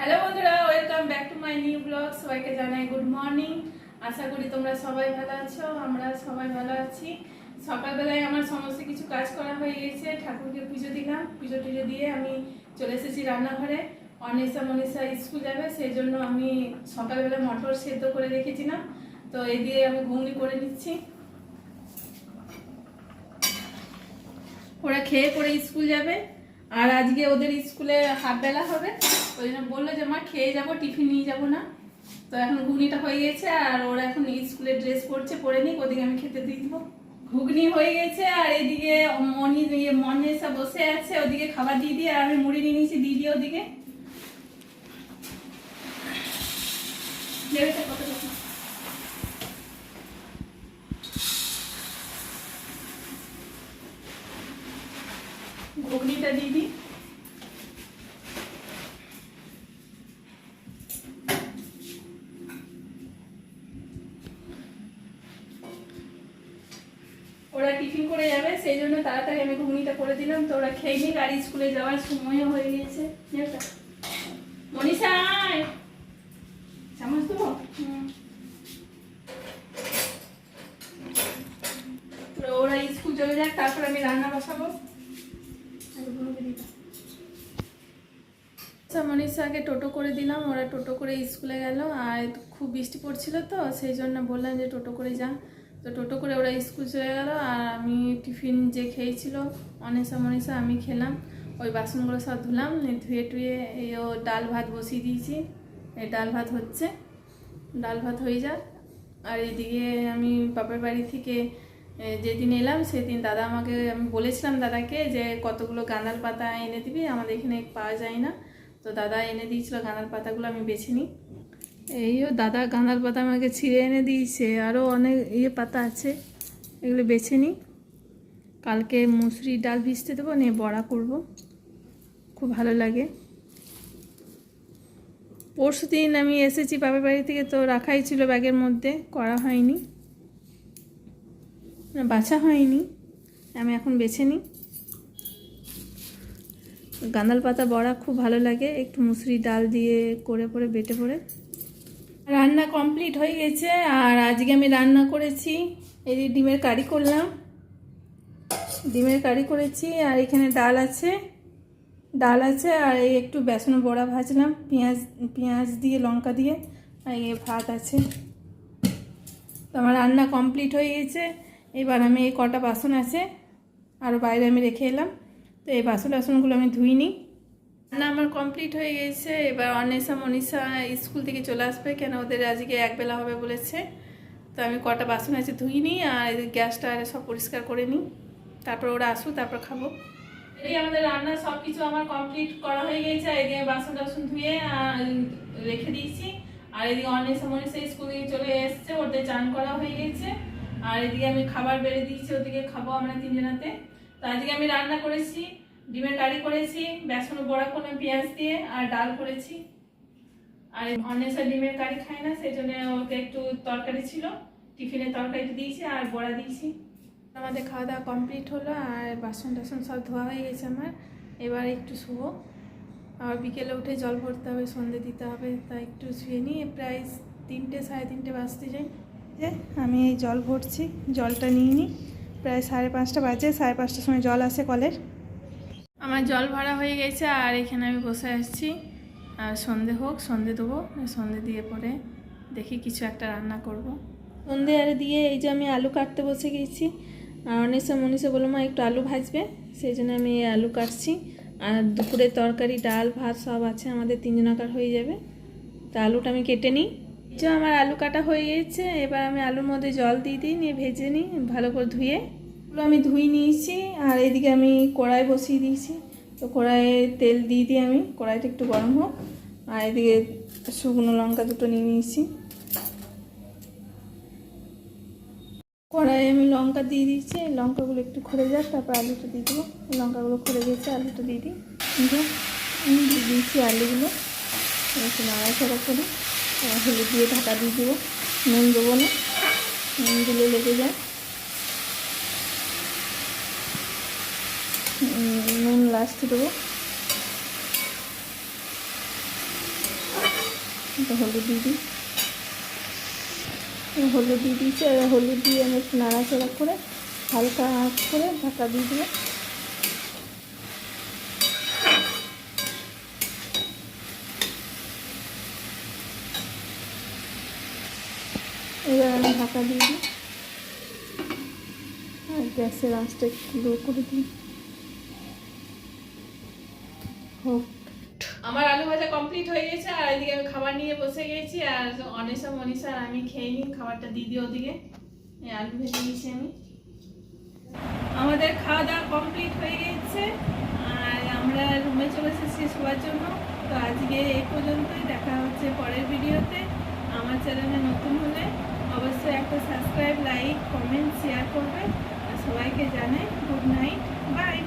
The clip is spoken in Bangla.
হ্যালো বন্ধুরা welcome back to my new blog সবাইকে জানাই গুড মর্নিং আশা করি তোমরা সবাই ভালো আছো, আমরা সবাই ভালো আছি। সকালবেলায় আমার সমস্ত কিছু কাজ করা হয়ে গেছে, ঠাকুরকে পুজো দিলাম। পুজো টুজো দিয়ে আমি চলে এসেছি রান্নাঘরে। অনিশা মনীষা স্কুল যাবে, সেই জন্য আমি সকালবেলা মটর সেদ্ধ করে রেখেছিলাম। তো এই দিয়ে আমি ঘুগনি করে নিচ্ছি। ওরা খেয়ে পরে স্কুল যাবে। আর আজকে ওদের স্কুলে হাফ বেলা হবে। ওই জন্য বলল যে, মা, খেয়ে যাব, টিফিন নিয়ে যাব না। তো এখন ঘুগনিটা হয়ে গেছে আর ওরা এখন স্কুলে ড্রেস পরছে, পরে নিক, ওদিকে আমি খেতে দিয়ে দিব। ঘুগনি হয়ে গেছে আর এদিকে মনি ইয়ে মনেসা বসে আছে, ওদিকে খাবার দিয়ে দিয়ে আর আমি মুড়ি নিয়ে নিয়েছি দিয়ে দিয়ে ওদিকে? ঘুগনিটা দিয়ে ওরা টিফিন করে যাবে, সেই জন্য তাড়াতাড়ি আমি ঘুগনিটা করে দিলাম, তো ওরা খেয়ে নিক আর স্কুলে যাওয়ার সময়ও হয়ে গিয়েছে নেওটা। মনীষা, আয়। চামচ দেবো ওরা স্কুল চলে যাক, তারপর আমি রান্না বসাবো। আচ্ছা মনীষাকে টোটো করে দিলাম, ওরা টোটো করে স্কুলে গেল, আর খুব বৃষ্টি পড়ছিল তো, সেই জন্য বললাম যে টোটো করে যা তো টোটো করে ওরা স্কুল চলে গেল আর আমি টিফিন যে খেয়েছিল অনেসা মনীষা আমি খেলাম। ওই বাসনগুলো সব ধুলাম ধুয়ে টুয়ে ও ডাল ভাত বসিয়ে দিয়েছি। ডাল ভাত হচ্ছে, ডাল ভাত হয়ে যাক। আর এদিকে আমি বাপের বাড়ি থেকে যেদিন এলাম সেদিন দাদা আমাকে, আমি বলেছিলাম দাদাকে যে কতগুলো গাঁদাল পাতা এনে দিবি, আমাদের এখানে পাওয়া যায় না। তো দাদা এনে দিয়েছিল গাঁদাল পাতাগুলো আমি বেছে নিই। এইও দাদা গাঁদাল পাতা আমাকে ছিঁড়ে এনে দিয়েছে। আরও অনেক ইয়ে পাতা আছে, এগুলো বেছে নিই। কালকে মুসুরি ডাল ভিজতে দেবো, নিয়ে বড়া করব। খুব ভালো লাগে। পরশু দিন আমি এসেছি বাবার বাড়ি থেকে, তো রাখাই ছিল ব্যাগের মধ্যে, করা হয়নি। বাছা হয়নি। আমি এখন বেছে নিই। গাঁদাল পাতা, বড়া খুব ভালো লাগে। একটু মুসুরি ডাল দিয়ে করে পরে বেটে পরে রান্না কমপ্লিট হয়ে গেছে, আর আজকে আমি রান্না করেছি, এই যে ডিমের কারি করলাম। ডিমের কারি করেছি, আর এখানে ডাল আছে। ডাল আছে, আর এই একটু বেসন বড়া ভাজলাম, পেঁয়াজ পেঁয়াজ দিয়ে, লঙ্কা দিয়ে, আর এই ভাত আছে। তো আমার রান্না কমপ্লিট হয়ে গেছে, এবার আমি এই কটা বাসন আছে, আর বাইরে আমি রেখে এলাম। তো এই বাসন টাসনগুলো আমি ধুই নিই রান্না আমার কমপ্লিট হয়ে গেছে। এবার অন্বেষা, মনীষা স্কুল থেকে চলে আসবে। কেন ওদের আজকে একবেলা হবে বলেছে। তো আমি কটা বাসন আছে ধুই নিই আর গ্যাসটা আর সব পরিষ্কার করে নিই। তারপর ওরা আসুক, তারপর খাব। এই আমাদের রান্না সব কিছু আমার কমপ্লিট করা হয়ে গেছে। এদিকে বাসন টাসন ধুয়ে রেখে দিয়েছি। আর এদিকে অন্বেষা, মনীষা স্কুল থেকে চলে এসছে। ওদের চান করা হয়ে গেছে। আর এদিকে আমি খাবার বেড়ে দিয়েছি। ওদিকে খাব আমরা তিনজনাতে। তো আজকে আমি রান্না করেছি ডিমের কারি করেছি, বেসন, বড়া কোনো পেঁয়াজ দিয়ে, আর ডাল করেছি। আর অন্বেষা ডিমের কারি খায় না সেই জন্য ওকে একটু তরকারি ছিল, টিফিনে তরকারিটা দিয়েছি আর বড়া দিয়েছি। আমাদের খাওয়া দাওয়া কমপ্লিট হলো, আর বাসন টাসন সব ধোয়া হয়ে গেছে আমার। এবার একটু শুবো। আবার বিকেলে উঠে জল ভরতে হবে, সন্ধে দিতে হবে, তাই একটু শুয়ে নিয়ে প্রায় তিনটে, সাড়ে তিনটে বাজতে যাই যে আমি এই জল ভরছি, জলটা নিয়ে নিই। প্রায় সাড়ে পাঁচটা বাজে, সাড়ে পাঁচটার সময় জল আসে কলের। আমার জল ভরা হয়ে গেছে, আর এখানে আমি বসে আসছি আর সন্ধে হোক, সন্ধে দেবো, সন্ধে দিয়ে পরে দেখি কিছু একটা রান্না করব। সন্ধে আর দিয়ে এই যে আমি আলু কাটতে বসে গেছি। আর অনেসা মনীষা বলল, মা, একটু আলু ভাজবে? সেই জন্য আমি এই আলু কাটছি। আর দুপুরের তরকারি, ডাল, ভাত সব আছে, আমাদের তিনজনাকার হয়ে যাবে। তা আলুটা আমি কেটে নিই। যে আমার আলু কাটা হয়ে গেছে, এবার আমি আলুর মধ্যে জল দিয়ে দিই, নিয়ে ভেজে নিই, ভালো করে ধুয়ে। এগুলো আমি ধুই নিয়েছি, আর এদিকে আমি কড়াই বসিয়ে দিয়েছি। তো কড়াইয়ে তেল দিয়ে দিই আমি, কড়াইটা একটু গরম হোক, আর এদিকে শুকনো লঙ্কা দুটো নিয়ে নিয়েছি। কড়াইয়ে আমি লঙ্কা দিয়ে দিয়েছি লঙ্কাগুলো একটু খুলে যাক, তারপর আলুটা দিয়ে দেবো। লঙ্কাগুলো খুলে গেছে, আলুটা দিয়ে দিই। দিয়ে দিয়েছি আলুগুলো। একটু নাড়াচাড়া করে হলুদ দিয়ে ঢাকা দিয়ে দেবো। নুন দেবো না, নুন দিলে লেগে যায়। নুন দেবো। হলুদ দিয়ে দিই। হলুদ দিয়ে দিয়েছি হলুদ দিয়ে আমি একটু নাড়াচাড়া করে হালকা আঁচ করে ঢাকা দিয়ে দেবো। এবার আমি ঢাকা দিয়ে দিই। আর গ্যাসের আঁচটা একটু লো করে দিই হোক আমার আলু ভাজা কমপ্লিট হয়ে গেছে, আর এদিকে আমি খাবার নিয়ে বসে গেছি, আর অনেশা মনীষা আর আমি খেয়ে নিই খাবারটা দিয়ে দিই ওদিকে আলু ভেজে নিয়েছি আমি। আমাদের খাওয়া দাওয়া কমপ্লিট হয়ে গেছে, আর আমরা রুমে চলে এসেছি শোয়ার জন্য। তো আজকে এই পর্যন্তই, দেখা হচ্ছে পরের ভিডিওতে। আমার চ্যানেলে নতুন হলে অবশ্যই একটা সাবস্ক্রাইব লাইক কমেন্ট শেয়ার করবে। আর সবাইকে জানাই গুড নাইট বাই